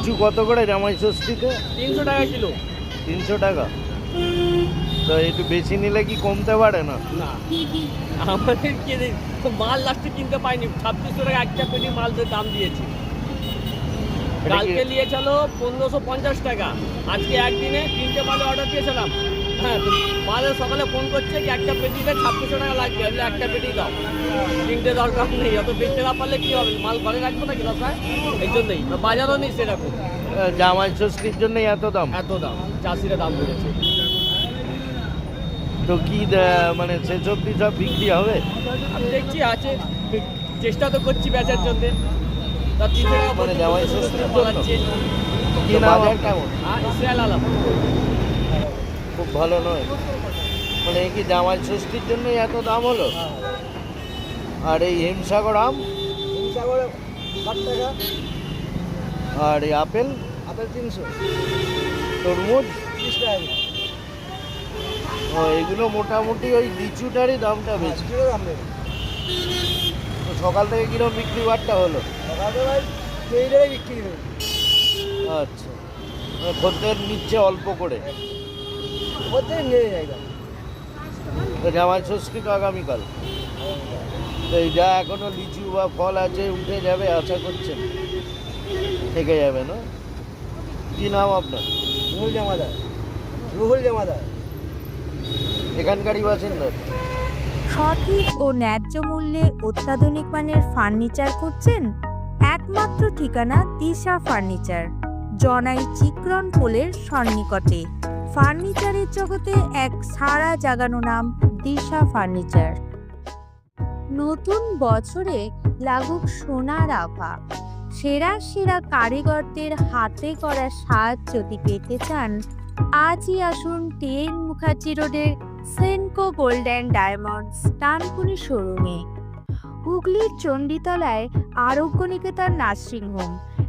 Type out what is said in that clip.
লিচু কত করে জামাই ষষ্ঠীতে? তিনশো টাকা কিলো। তিনশো টাকা? তো একটু বেশি নিলে কি কমতে পারে না? আমাদের মাল লাস্টে কিনতে পাইনি। ছাব্বিশশো টাকা একটা পেটি মাল দিয়ে দাম দিয়েছি। কালকে নিয়েছিল পনেরোশো পঞ্চাশ টাকা। আজকে একদিনে তিনটে মালে অর্ডার দিয়েছিলাম হ্যাঁ তো সকালে ফোন করছে কি একটা পেটিতে ছাব্বিশশো টাকা লাগবে। আমি একটা পেটি দাও। তিনটে দরকার নেই। অত বেচতে না পারলে কি হবে? মাল ঘরে রাখব নাকি দরকার এই জন্যই। বাজারও নেই সেরকম। জামাই ষষ্ঠীর জন্যই এত দাম? এত দাম। চাষিরা দাম বলেছে। তো কি মানে শেষ অব্দি সব বিক্রি হবে? আমি দেখছি আছে। চেষ্টা তো করছি বেচার জন্য। তা তিনশো টাকা মানে জামাই ষষ্ঠীর জন্য? কি নাম কেমন? হ্যাঁ ইসরায়েল আলম খুব ভালো নয়। মানে এই কি জামাই ষষ্ঠীর জন্যই এত দাম হলো? আর এই হিমসাগর আম? সাগরে ষাট টাকা। আর এই আপেল? আপেল তিনশো। তরমুজ? তিরিশ টাকা ও এগুলো মোটামুটি ওই লিচুটারই দামটা বেশি। কিলো তো সকাল থেকে কীরকম বিক্রি বাট্টা হলো? সকালে বিক্রি আচ্ছা। মানে খদ্দের নিচ্ছে অল্প করে। ওতে নিয়ে যায় জামাই ষষ্ঠী তো আগামীকাল এই যা এখনও লিচু বা ফল আছে উঠে যাবে আশা করছেন। থেকে যাবে না? কি নাম আপনার? রুহুল জামাদার। রুহুল জামাদার। এখানকারই বাসিন্দা? সঠিক ও ন্যায্য মূল্যে অত্যাধুনিক মানের ফার্নিচার খুঁজছেন একমাত্র ঠিকানা দিশা ফার্নিচার জনাই চিক্রন পোলের সন্নিকটে। ফার্নিচারের জগতে এক সারা জাগানো নাম দিশা ফার্নিচার। নতুন বছরে লাগুক সোনার আভা। সেরা সেরা কারিগরদের হাতে করা সাজ যদি পেতে চান, আজই আসুন টিএন মুখার্জি রোডের Senco gold and diamonds Dankuni শোরুমে। হুগলির চণ্ডীতলায় আরোগ্য নিকেতন নার্সিং হোম